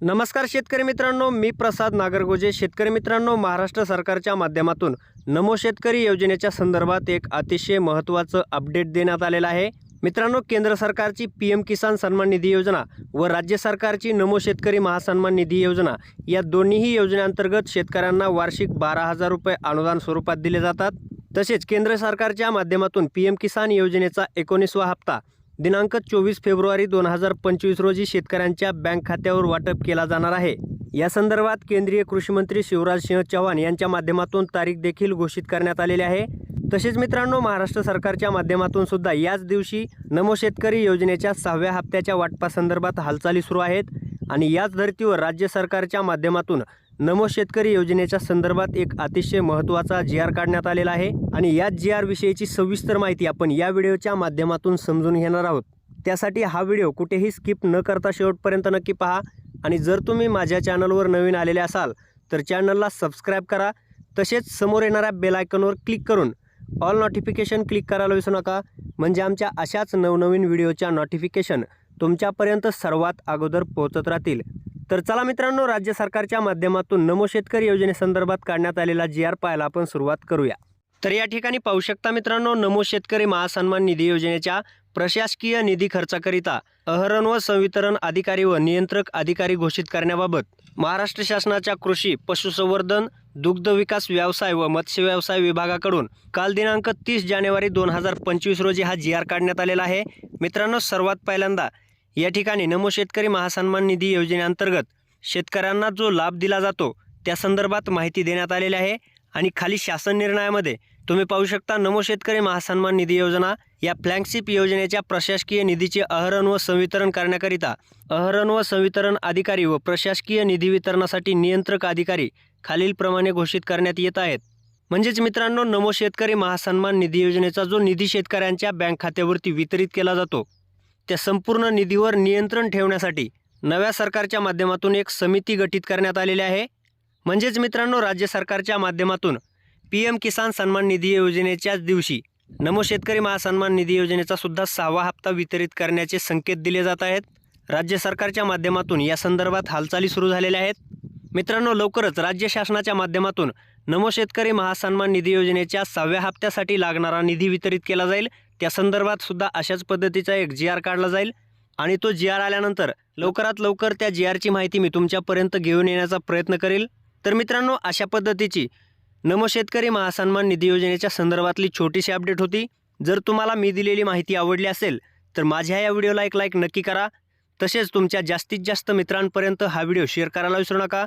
नमस्कार शेतकरी मित्रांनो मी प्रसाद नागरगोजे. शेतकरी मित्रांनो महाराष्ट्र सरकारच्या माध्यमातून नमो शेतकरी योजनेच्या संदर्भात एक अतिशय महत्त्वाचं अपडेट देण्यात आलेलं आहे. मित्रांनो केंद्र सरकारची पी एम किसान सन्मान निधी योजना व राज्य सरकारची नमो शेतकरी महासन्मान निधी योजना या दोन्हीही योजनेअंतर्गत शेतकऱ्यांना वार्षिक बारा हजार रुपये अनुदान स्वरूपात दिले जातात. तसेच केंद्र सरकारच्या माध्यमातून पी एम किसान योजनेचा एकोणीसवा हप्ता दिनांक चोवीस फेब्रुवारी दोन हजार पंचवीस रोजी शेतकऱ्यांच्या बँक खात्यावर वाटप केला जाणार आहे. या संदर्भात केंद्रीय कृषी मंत्री शिवराज सिंह चव्हाण यांच्या माध्यमातून तारीख देखील घोषित करण्यात आलेली आहे. तसेच मित्रांनो महाराष्ट्र सरकारच्या माध्यमातून सुद्धा याच दिवशी नमो शेतकरी योजनेच्या सहाव्या हप्त्याच्या वाटपासंदर्भात हालचाली सुरू आहेत. आणि याच धर्तीवर राज्य सरकारच्या माध्यमातून नमो शेतकरी योजनेच्या संदर्भात एक अतिशय महत्त्वाचा जी आर काढण्यात आलेला आहे. आणि याच जी आर विषयीची सविस्तर माहिती आपण या व्हिडिओच्या माध्यमातून समजून घेणार आहोत. त्यासाठी हा व्हिडिओ कुठेही स्किप न करता शेवटपर्यंत नक्की पहा. आणि जर तुम्ही माझ्या चॅनलवर नवीन आलेले असाल तर चॅनलला सबस्क्राईब करा. तसेच समोर येणाऱ्या बेलायकनवर क्लिक करून ऑल नोटिफिकेशन क्लिक करायला विसरू नका. म्हणजे आमच्या अशाच नवनवीन व्हिडिओच्या नोटिफिकेशन तुमच्यापर्यंत सर्वात अगोदर पोहोचत राहतील. तर चला मित्रांनो राज्य सरकारच्या माध्यमातून नमो शेतकरी योजनेसंदर्भात काढण्यात आलेला जी आर पाहायला आपण सुरुवात करूया. तर या ठिकाणी पाहू शकता मित्रांनो नमो शेतकरी महासन्मान निधी योजनेच्या प्रशासकीय निधी खर्चाकरिता अहरण व संवितरण अधिकारी व नियंत्रक अधिकारी घोषित करण्याबाबत महाराष्ट्र शासनाच्या कृषी पशुसंवर्धन दुग्ध विकास व्यवसाय व मत्स्य व्यवसाय विभागाकडून काल दिनांक तीस जानेवारी दोन हजार पंचवीस रोजी हा जी आर काढण्यात आलेला आहे. मित्रांनो सर्वात पहिल्यांदा या ठिकाणी नमो शेतकरी महासन्मान निधी योजनेअंतर्गत शेतकऱ्यांना जो लाभ दिला जातो त्या संदर्भात माहिती देण्यात आलेली आहे आणि खाली शासन निर्णयामध्ये तुम्ही पाहू शकता नमो शेतकरी महासन्मान निधी योजना या फ्लॅगशिप योजनेच्या प्रशासकीय निधीचे अहरण व संवितरण करण्याकरिता अहरण व संवितरण अधिकारी व प्रशासकीय निधी वितरणासाठी नियंत्रक अधिकारी खालीलप्रमाणे घोषित करण्यात येत आहेत. म्हणजेच मित्रांनो नमो शेतकरी महासन्मान निधी योजनेचा जो निधी शेतकऱ्यांच्या बँक खात्यावरती वितरित केला जातो त्या संपूर्ण निधीवर नियंत्रण ठेवण्यासाठी नव्या सरकारच्या माध्यमातून एक समिती गठीत करण्यात आलेली आहे. म्हणजेच मित्रांनो राज्य सरकारच्या माध्यमातून पी एम किसान सन्मान निधी योजनेच्याच दिवशी नमो शेतकरी महासन्मान निधी योजनेचा सुद्धा सहावा हप्ता वितरित करण्याचे संकेत दिले जात आहेत. राज्य सरकारच्या माध्यमातून या संदर्भात हालचाली सुरू झालेल्या आहेत. मित्रांनो लवकरच राज्य शासनाच्या माध्यमातून नमो शेतकरी महासन्मान निधी योजनेच्या सहाव्या हप्त्यासाठी लागणारा निधी वितरित केला जाईल. त्या संदर्भात सुद्धा अशाच पद्धतीचा एक जी आर काढला जाईल. आणि तो जी आर आल्यानंतर लवकरात लवकर त्या जी आरची माहिती मी तुमच्यापर्यंत घेऊन येण्याचा प्रयत्न करेल. तर मित्रांनो अशा पद्धतीची नमो शेतकरी महासन्मान निधी योजनेच्या संदर्भातली छोटीशी अपडेट होती. जर तुम्हाला मी दिलेली माहिती आवडली असेल तर माझ्या या व्हिडिओला एक लाईक नक्की करा. तसेच तुमच्या जास्तीत जास्त मित्रांपर्यंत हा व्हिडिओ शेअर करायला विसरू नका.